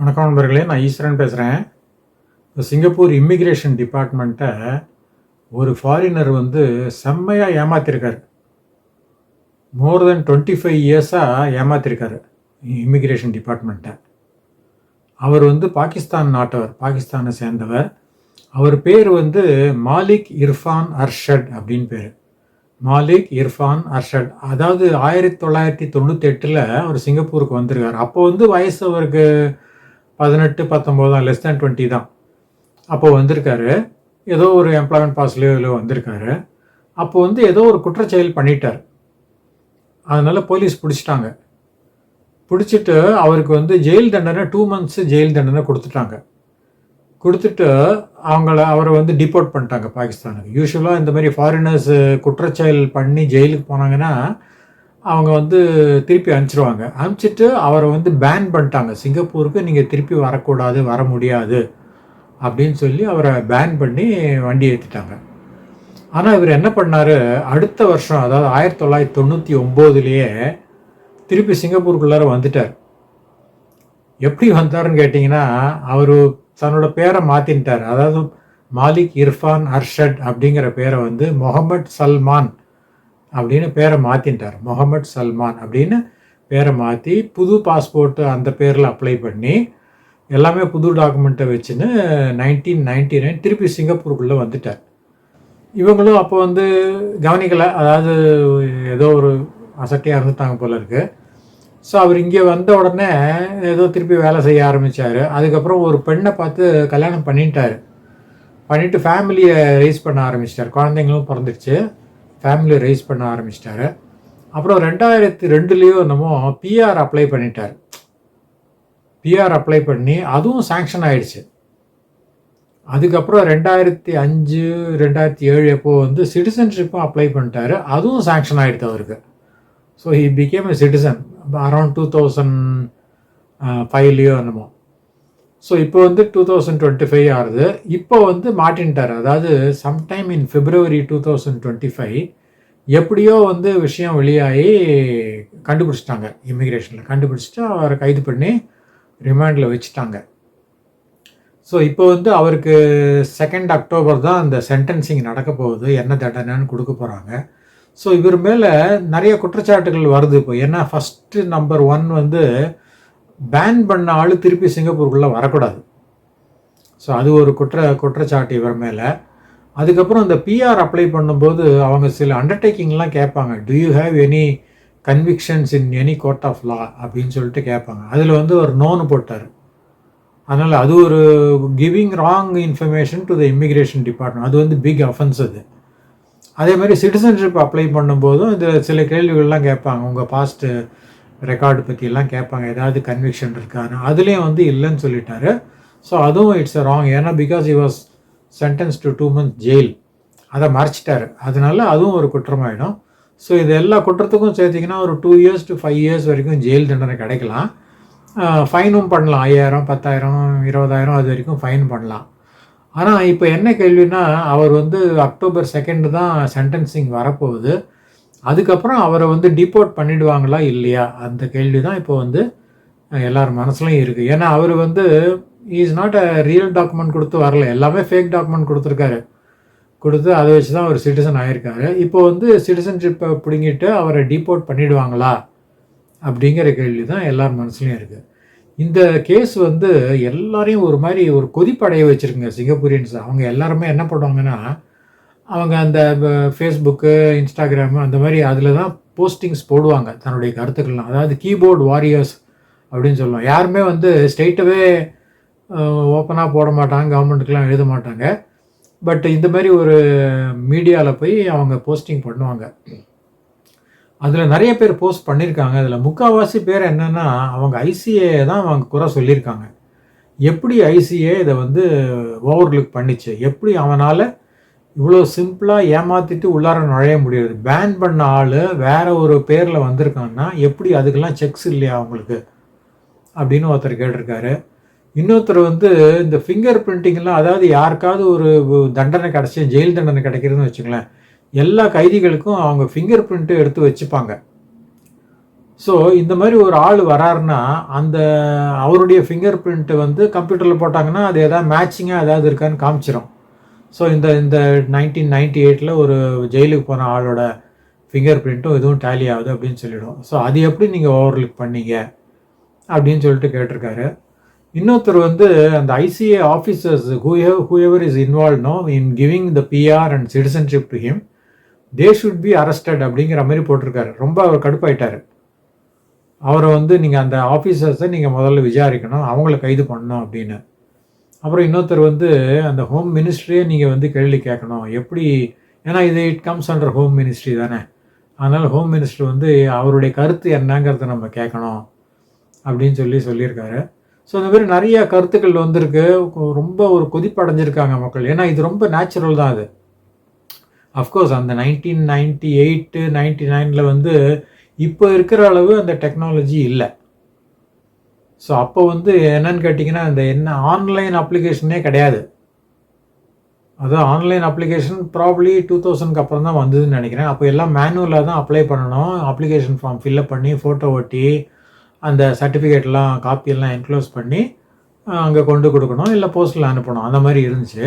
வணக்கம் நண்பர்களே நான் ஈஸ்வரன் பேசுகிறேன் இப்போ சிங்கப்பூர் இமிக்ரேஷன் டிபார்ட்மெண்ட்டை ஒரு ஃபாரினர் வந்து செம்மையாக ஏமாத்திருக்காரு. மோர் தென் டுவெண்ட்டி ஃபைவ் இயர்ஸாக ஏமாத்திருக்காரு இமிக்ரேஷன் டிபார்ட்மெண்ட்டை அவர் வந்து பாகிஸ்தான் நாட்டவர் பாகிஸ்தானை சேர்ந்தவர். அவர் பேர் வந்து மாலிக் இர்ஃபான் அர்ஷட் அப்படின்னு பேர். மாலிக் இர்ஃபான் அர்ஷட். அதாவது ஆயிரத்தி தொள்ளாயிரத்தி தொண்ணூற்றி எட்டில் அவர் சிங்கப்பூருக்கு வந்திருக்காரு. அப்போ வந்து வயசு அவருக்கு பதினெட்டு பத்தொம்போது தான் லெஸ் தேன் டுவெண்ட்டி தான். அப்போ வந்திருக்காரு. ஏதோ ஒரு எம்ப்ளாய்மெண்ட் பாஸ்லேயோ இல்லையோ வந்திருக்காரு. அப்போ வந்து ஏதோ ஒரு குற்றச்செயல் பண்ணிட்டார். அதனால் போலீஸ் பிடிச்சிட்டாங்க. பிடிச்சிட்டு அவருக்கு வந்து ஜெயில் தண்டனை டூ மந்த்ஸ் ஜெயில் தண்டனை கொடுத்துட்டாங்க. கொடுத்துட்டு அவங்கள அவரை வந்து டிபோர்ட் பண்ணிட்டாங்க பாகிஸ்தானுக்கு. யூஸ்வலாக இந்த மாதிரி ஃபாரினர்ஸ் குற்றச்செயல் பண்ணி ஜெயிலுக்கு போனாங்கன்னா அவங்க வந்து திருப்பி அனுப்பிச்சிருவாங்க. அனுப்பிச்சிட்டு அவரை வந்து பேன் பண்ணிட்டாங்க. சிங்கப்பூருக்கு நீங்கள் திருப்பி வரக்கூடாது வர முடியாது அப்படின்னு சொல்லி அவரை பேன் பண்ணி வண்டி ஏற்றிட்டாங்க ஆனால் இவர் என்ன பண்ணார்? அடுத்த வருஷம் அதாவது ஆயிரத்தி தொள்ளாயிரத்தி தொண்ணூற்றி ஒம்போதுலேயே திருப்பி சிங்கப்பூருக்குள்ளார வந்துட்டார். எப்படி வந்தாருன்னு கேட்டிங்கன்னா அவர் தன்னோட பேரை மாற்றின்ட்டார் அதாவது மாலிக் இர்ஃபான் அர்ஷட் அப்படிங்கிற பேரை வந்து முகமது சல்மான் அப்படின்னு பேரை மாற்றிட்டார் முகமது சல்மான் அப்படின்னு பேரை மாற்றி புது பாஸ்போர்ட்டு அந்த பேரில் அப்ளை பண்ணி எல்லாமே புது டாக்குமெண்ட்டை வச்சுன்னு நைன்டீன் நைன்டி நைன் திருப்பி சிங்கப்பூருக்குள்ளே வந்துட்டார். இவங்களும் அப்போ வந்து கவனிக்கலை. அதாவது ஏதோ ஒரு அசட்டையாக இருந்துட்டாங்க போல இருக்கு. ஸோ அவர் இங்கே வந்த உடனே ஏதோ திருப்பி வேலை செய்ய ஆரம்பித்தார் அதுக்கப்புறம் ஒரு பெண்ணை பார்த்து கல்யாணம் பண்ணிட்டார். பண்ணிவிட்டு ஃபேமிலியை ரைஸ் பண்ண ஆரம்பிச்சிட்டார். குழந்தைங்களும் பிறந்துருச்சு. ஃபேமிலியை ரைஸ் பண்ண ஆரம்பிச்சிட்டாரு. அப்புறம் ரெண்டாயிரத்தி ரெண்டுலேயோ என்னமோ பிஆர் அப்ளை பண்ணிட்டார். பிஆர் அப்ளை பண்ணி அதுவும் சாங்ஷன் ஆயிடுச்சு. அதுக்கப்புறம் ரெண்டாயிரத்தி அஞ்சு ரெண்டாயிரத்தி ஏழு எப்போ வந்து சிட்டிசன்ஷிப்பும் அப்ளை பண்ணிட்டாரு. அதுவும் சாங்ஷன் ஆகிடுது அவருக்கு. So he became a citizen around two thousand ஃபைவ்லேயோ என்னமோ. ஸோ இப்போ வந்து டூ தௌசண்ட் டுவெண்ட்டி ஃபைவ் ஆகுது இப்போ வந்து மாட்டின்ட்டார். அதாவது sometime in February two thousand twenty five எப்படியோ வந்து விஷயம் வெளியாகி கண்டுபிடிச்சிட்டாங்க. இமிக்ரேஷனில் கண்டுபிடிச்சிட்டு அவரை கைது பண்ணி ரிமாண்டில் வச்சுட்டாங்க. ஸோ இப்போ வந்து அவருக்கு செகண்ட் அக்டோபர் தான் அந்த சென்டென்சிங் நடக்க போகுது. என்ன தண்டனைன்னு கொடுக்க போகிறாங்க ஸோ இவர் மேலே நிறைய குற்றச்சாட்டுகள் வருது இப்போ. ஏன்னா ஃபஸ்ட்டு நம்பர் ஒன் வந்து பேன் பண்ண ஆள் திருப்பி சிங்கப்பூருக்குள்ளே வரக்கூடாது. ஸோ அது ஒரு குற்ற குற்றச்சாட்டு இவர் மேலே. அதுக்கப்புறம் இந்த பிஆர் அப்ளை பண்ணும்போது அவங்க சில அண்டர்டேக்கிங்லாம் கேட்பாங்க. Do you have any convictions in any court of law அப்படின்னு சொல்லிட்டு கேட்பாங்க. அதில் வந்து ஒரு நோன் போட்டார். அதனால் அது ஒரு giving wrong information to the immigration department அது வந்து பிக் அஃபென்ஸ் அது. அதே மாதிரி சிட்டிசன்ஷிப் அப்ளை பண்ணும்போதும் இதில் சில கேள்விகள்லாம் கேட்பாங்க. உங்கள் பாஸ்ட்டு ரெக்கார்டு பற்றியெல்லாம் கேட்பாங்க. ஏதாவது கன்விக்ஷன் இருக்கான்னு அதுலேயும் வந்து இல்லைன்னு சொல்லிட்டாரு. ஸோ அதுவும் இட்ஸ் அ ராங் ஏன்னா because he was sentence to two months jail அதை மறைச்சிட்டாரு. அதனால அதுவும் ஒரு குற்றமாயிடும். ஸோ இது எல்லா குற்றத்துக்கும் சேர்த்திங்கன்னா ஒரு two years to five years வரைக்கும் ஜெயில் தண்டனை கிடைக்கலாம். ஃபைனும் பண்ணலாம். ஐயாயிரம் பத்தாயிரம் இருபதாயிரம் அது வரைக்கும் ஃபைன் பண்ணலாம். ஆனால் இப்போ என்ன கேள்வின்னா அவர் வந்து அக்டோபர் செகண்டு தான் சென்டென்சிங் வரப்போகுது. அதுக்கப்புறம் அவரை வந்து டிபோர்ட் பண்ணிடுவாங்களா இல்லையா? அந்த கேள்வி தான் இப்போ வந்து எல்லார் மனசுலையும் இருக்குது ஏன்னா அவர் வந்து is not a real document கொடுத்து வரல. எல்லாமே ஃபேக் டாக்குமெண்ட் கொடுத்துருக்காரு. கொடுத்து அதை வச்சு தான் அவர் சிட்டிசன் ஆகியிருக்காரு இப்போ வந்து சிட்டிசன்ஷிப்பை பிடுங்கிட்டு அவரை டிபோர்ட் பண்ணிடுவாங்களா? அப்படிங்கிற கேள்வி தான் எல்லார் மனசுலையும் இருக்குது இந்த கேஸ் வந்து எல்லாரையும் ஒரு மாதிரி ஒரு கொதிப்படைய வச்சுருக்குங்க. சிங்கப்பூரியன்ஸ். அவங்க எல்லாருமே என்ன பண்ணுவாங்கன்னா அவங்க அந்த ஃபேஸ்புக்கு இன்ஸ்டாகிராமு அந்த மாதிரி அதில் தான் போஸ்டிங்ஸ் போடுவாங்க தன்னுடைய கருத்துக்கள்லாம். அதாவது கீபோர்டு வாரியர்ஸ் அப்படின்னு சொல்லுவோம். யாருமே வந்து ஸ்ட்ரெயிட்டாகவே ஓப்பனாக போட மாட்டாங்க கவர்மெண்ட்டுக்கெலாம் எழுத மாட்டாங்க. பட் இந்த மாதிரி ஒரு மீடியாவில் போய் அவங்க போஸ்டிங் பண்ணுவாங்க. அதில் நிறைய பேர் போஸ்ட் பண்ணியிருக்காங்க அதில் முக்கால்வாசி பேர் என்னென்னா அவங்க ஐசிஏ தான் அவங்க குறை சொல்லியிருக்காங்க எப்படி ஐசிஏ இதை வந்து ஓவர்லுக் பண்ணிச்சு? எப்படி அவனால் இவ்வளோ சிம்பிளாக ஏமாற்றிட்டு உள்ளார நுழைய முடியாது. பேன் பண்ண ஆள் வேறு ஒரு பேரில் வந்திருக்காங்கன்னா எப்படி அதுக்கெல்லாம் செக்ஸ் இல்லையா அவங்களுக்கு? அப்படின்னு ஒருத்தர் கேட்டிருக்காரு. இன்னொருத்தர் வந்து இந்த ஃபிங்கர் பிரிண்டிங்லாம் அதாவது யாருக்காவது ஒரு தண்டனை கிடச்சி ஜெயில் தண்டனை கிடைக்கிறதுன்னு வச்சுங்களேன் எல்லா கைதிகளுக்கும் அவங்க ஃபிங்கர் பிரிண்ட்டு எடுத்து வச்சுப்பாங்க. ஸோ இந்த மாதிரி ஒரு ஆள் வராருன்னா அந்த அவருடைய ஃபிங்கர் பிரிண்ட்டு வந்து கம்ப்யூட்டரில் போட்டாங்கன்னா அது எதாவது மேட்சிங்காக ஏதாவது இருக்கான்னு காமிச்சிரும். ஸோ இந்த இந்த நைன்டீன் நைன்டி எயிட்டில் ஒரு ஜெயிலுக்கு போன ஆளோட ஃபிங்கர் பிரிண்ட்டும் இதுவும் டேலி ஆகுது அப்படின்னு சொல்லிவிடும் ஸோ அது எப்படி நீங்கள் ஓவர்லுக் பண்ணீங்க? அப்படின்னு சொல்லிட்டு கேட்டிருக்காரு. இன்னொருத்தர் வந்து அந்த ICA officers whoever whoever is involve no in giving the PR and citizenship to him they should be arrested அப்படிங்கிற மாதிரி போட்டிருக்காரு. ரொம்ப அவர் கடுப்பாயிட்டார். அவரை வந்து நீங்கள் அந்த ஆஃபீஸர்ஸை நீங்கள் முதல்ல விசாரிக்கணும் அவங்கள கைது பண்ணணும் அப்படின்னு. அப்புறம் இன்னொருத்தர் வந்து அந்த ஹோம் மினிஸ்ட்ரியே நீங்கள் வந்து கேள்வி கேட்கணும். எப்படி? ஏன்னா இது it comes under home ministry தானே. அதனால் ஹோம் மினிஸ்டர் வந்து அவருடைய கருத்து என்னங்கிறத நம்ம கேட்கணும் அப்படின்னு சொல்லி சொல்லியிருக்காரு. ஸோ இந்த மாதிரி நிறைய கருத்துக்கள் வந்திருக்கு. ரொம்ப ஒரு கொதிப்படைஞ்சிருக்காங்க மக்கள். ஏன்னா இது ரொம்ப நேச்சுரல் தான் அது. அஃப்கோர்ஸ் அந்த நைன்டீன் நைன்டி எயிட்டு நைன்டி நைனில் வந்து இப்போ இருக்கிற அளவு அந்த டெக்னாலஜி இல்லை. ஸோ அப்போ வந்து என்னன்னு கேட்டிங்கன்னா இந்த என்ன ஆன்லைன் அப்ளிகேஷனே கிடையாது. அதான் ஆன்லைன் அப்ளிகேஷன் ப்ராப்ளி டூ தௌசண்ட்க்கு அப்புறம் தான் வந்ததுன்னு நினைக்கிறேன். அப்போ எல்லாம் மேனுவலாக தான் அப்ளை பண்ணணும். அப்ளிகேஷன் ஃபார்ம் ஃபில்அப் பண்ணி ஃபோட்டோ ஒட்டி அந்த சர்டிஃபிகேட்லாம் காப்பியெல்லாம் என்க்ளோஸ் பண்ணி அங்கே கொண்டு கொடுக்கணும். இல்லை போஸ்ட்டில் அனுப்பணும். அந்த மாதிரி இருந்துச்சு.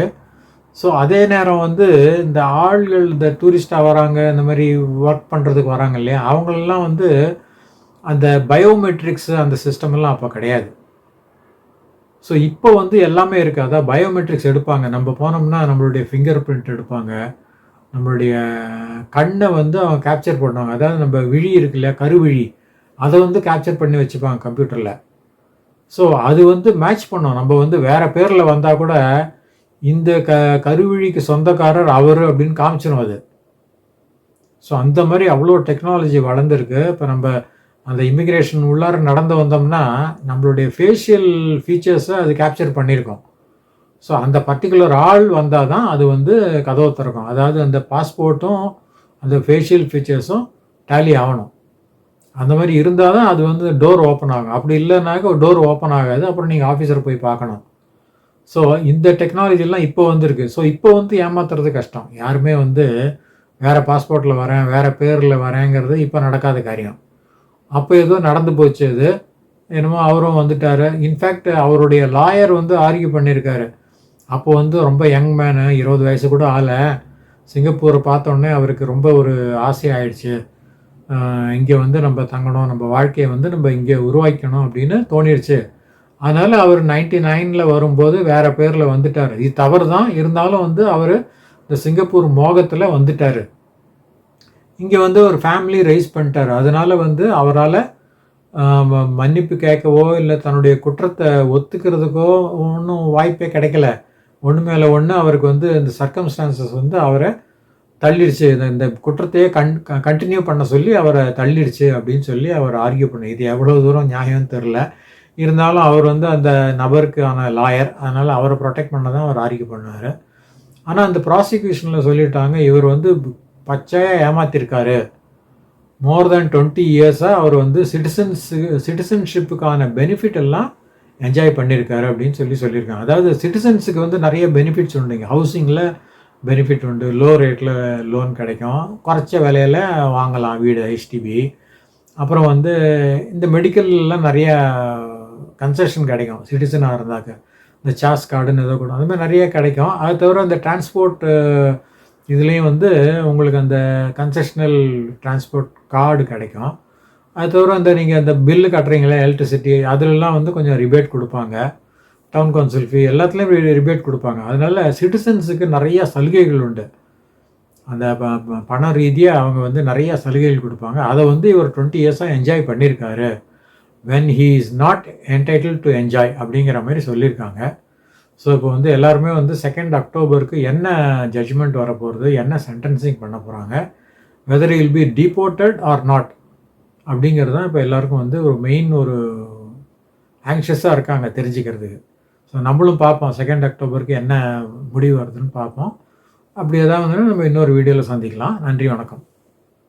ஸோ அதே நேரம் வந்து இந்த ஆள்கள் இந்த டூரிஸ்ட்டாக வராங்க இந்த மாதிரி ஒர்க் பண்ணுறதுக்கு வராங்க இல்லையா? அவங்களெல்லாம் வந்து அந்த பயோமெட்ரிக்ஸ் அந்த சிஸ்டம் எல்லாம் அப்போ கிடையாது. ஸோ இப்போ வந்து எல்லாமே இருக்குது? அதான் பயோமெட்ரிக்ஸ் எடுப்பாங்க. நம்ம போனோம்னா நம்மளுடைய ஃபிங்கர் பிரிண்ட் எடுப்பாங்க. நம்மளுடைய கண்ணை வந்து அவங்க கேப்சர் பண்ணுவாங்க. அதாவது நம்ம விழி இருக்குல்ல கருவிழி. அதை வந்து கேப்சர் பண்ணி வச்சுப்பாங்க கம்ப்யூட்டரில் ஸோ அது வந்து மேட்ச் பண்ணோம். நம்ம வந்து வேறு பேரில் வந்தால் கூட இந்த க கருவிழிக்கு சொந்தக்காரர் அவர் அப்படின்னு காமிச்சிடும் அது. ஸோ அந்த மாதிரி அவ்வளோ டெக்னாலஜி வளர்ந்துருக்கு. இப்போ நம்ம அந்த இமிக்ரேஷன் உள்ளார நடந்து வந்தோம்னா நம்மளுடைய ஃபேஷியல் ஃபீச்சர்ஸை அது கேப்சர் பண்ணியிருக்கோம். ஸோ அந்த பர்டிகுலர் ஆள் வந்தால் தான் அது வந்து கதவை திறக்கும். அதாவது அந்த பாஸ்போர்ட்டும் அந்த ஃபேஷியல் ஃபீச்சர்ஸும் டேலி ஆகணும். அந்த மாதிரி இருந்தால் தான் அது வந்து டோர் ஓப்பன் ஆகும். அப்படி இல்லைனாக்க டோர் ஓப்பன் ஆகாது. அப்புறம் நீங்கள் ஆஃபீஸர் போய் பார்க்கணும். ஸோ இந்த டெக்னாலஜிலாம் இப்போ வந்திருக்கு. ஸோ இப்போ வந்து ஏமாத்துறது கஷ்டம். யாருமே வந்து வேறு பாஸ்போர்ட்டில் வரேன் வேறு பேரில் வரேங்கிறது இப்போ நடக்காத காரியம். அப்போ ஏதோ நடந்து போச்சு அது. என்னமோ அவரும் வந்துட்டார். இன்ஃபேக்ட் அவருடைய லாயர் வந்து ஆர்கியூ பண்ணியிருக்காரு அப்போ வந்து ரொம்ப யங் மேனு இருபது வயசு கூட ஆலை. சிங்கப்பூரை பார்த்தோன்னே அவருக்கு ரொம்ப ஒரு ஆசையாயிடுச்சு இங்கே வந்து நம்ம தங்கணும் நம்ம வாழ்க்கையை வந்து நம்ம இங்கே உருவாக்கணும் அப்படின்னு தோணிடுச்சு அதனால் அவர் நைன்டி நைனில் வரும்போது வேறு பேரில் வந்துட்டார். இது தவறு தான் இருந்தாலும் வந்து அவர் இந்த சிங்கப்பூர் மோகத்தில் வந்துட்டார். இங்கே வந்து ஒரு ஃபேமிலி ரைஸ் பண்ணிட்டார். அதனால் வந்து அவரால் மன்னிப்பு கேட்கவோ இல்லை தன்னுடைய குற்றத்தை ஒத்துக்கிறதுக்கோ ஒன்றும் வாய்ப்பே கிடைக்கல. ஒன்று மேலே ஒன்று அவருக்கு வந்து இந்த சர்க்கம்ஸ்டான்சஸ் வந்து அவரை தள்ளிடுச்சு. இந்த இந்த குற்றத்தையே கண் கண்டினியூ பண்ண சொல்லி அவரை தள்ளிடுச்சு அப்படின்னு சொல்லி அவர் ஆர்கியூ பண்ண. இது எவ்வளோ தூரம் நியாயம்னு தெரில இருந்தாலும் அவர் வந்து அந்த நபருக்கான லாயர் அதனால் அவரை ப்ரொடெக்ட் பண்ண தான் அவர் ஆர்கியூ பண்ணார் ஆனால் அந்த ப்ராசிக்யூஷனில் சொல்லிட்டாங்க இவர் வந்து பச்சையாக ஏமாத்திருக்காரு. மோர் தேன் டுவெண்ட்டி இயர்ஸாக அவர் வந்து சிட்டிசன்ஸு சிட்டிசன்ஷிப்புக்கான பெனிஃபிட் எல்லாம் என்ஜாய் பண்ணியிருக்காரு அப்படின்னு சொல்லி சொல்லியிருக்காங்க. அதாவது சிட்டிசன்ஸுக்கு வந்து நிறைய பெனிஃபிட்ஸ் உண்டுங்க ஹவுசிங்கில் பெனிஃபிட் உண்டு. லோ ரேட்டில் லோன் கிடைக்கும். குறைச்ச விலையில் வாங்கலாம் வீடு ஹெச்டிபி அப்புறம் வந்து இந்த மெடிக்கல்லாம் நிறைய கன்செஷன் கிடைக்கும். சிட்டிசனாக இருந்தாக்க. இந்த சாஸ் கார்டுன்னு ஏதோ கூட அந்த மாதிரி நிறைய கிடைக்கும். அது தவிர இந்த டிரான்ஸ்போர்ட் இதுலேயும் வந்து உங்களுக்கு அந்த கன்செஷனல் டிரான்ஸ்போர்ட் கார்டு கிடைக்கும். அது தவிர அந்த நீங்கள் அந்த பில்லு கட்டுறீங்களே எலக்ட்ரிசிட்டி அதிலெல்லாம் வந்து கொஞ்சம் ரிபேட் கொடுப்பாங்க. டவுன் கவுன்சில் ஃபீ எல்லாத்துலேயும் ரிபேட் கொடுப்பாங்க. அதனால் சிட்டிசன்ஸுக்கு நிறையா சலுகைகள் உண்டு. அந்த பண ரீதியாக அவங்க வந்து நிறையா சலுகைகள் கொடுப்பாங்க. அதை வந்து இவர் டுவெண்ட்டி இயர்ஸாக என்ஜாய் பண்ணியிருக்காரு. When he is not entitle to enjoy அப்படிங்கிற மாதிரி சொல்லியிருக்காங்க. ஸோ இப்போ வந்து எல்லாருமே வந்து செகண்ட் அக்டோபருக்கு என்ன ஜட்ஜ்மெண்ட் வரப்போகிறது என்ன சென்டென்சிங் பண்ண போகிறாங்க whether he'll be deported or not அப்படிங்கிறது தான் இப்போ எல்லாருக்கும் வந்து ஒரு மெயின் ஒரு ஆங்ஷியஸாக இருக்காங்க தெரிஞ்சுக்கிறதுக்கு. ஸோ நம்மளும் பார்ப்போம் செகண்ட் அக்டோபருக்கு என்ன முடிவு வருதுன்னு பார்ப்போம். அப்படி ஏதாவது நம்ம இன்னொரு வீடியோவில் சந்திக்கலாம். நன்றி வணக்கம்.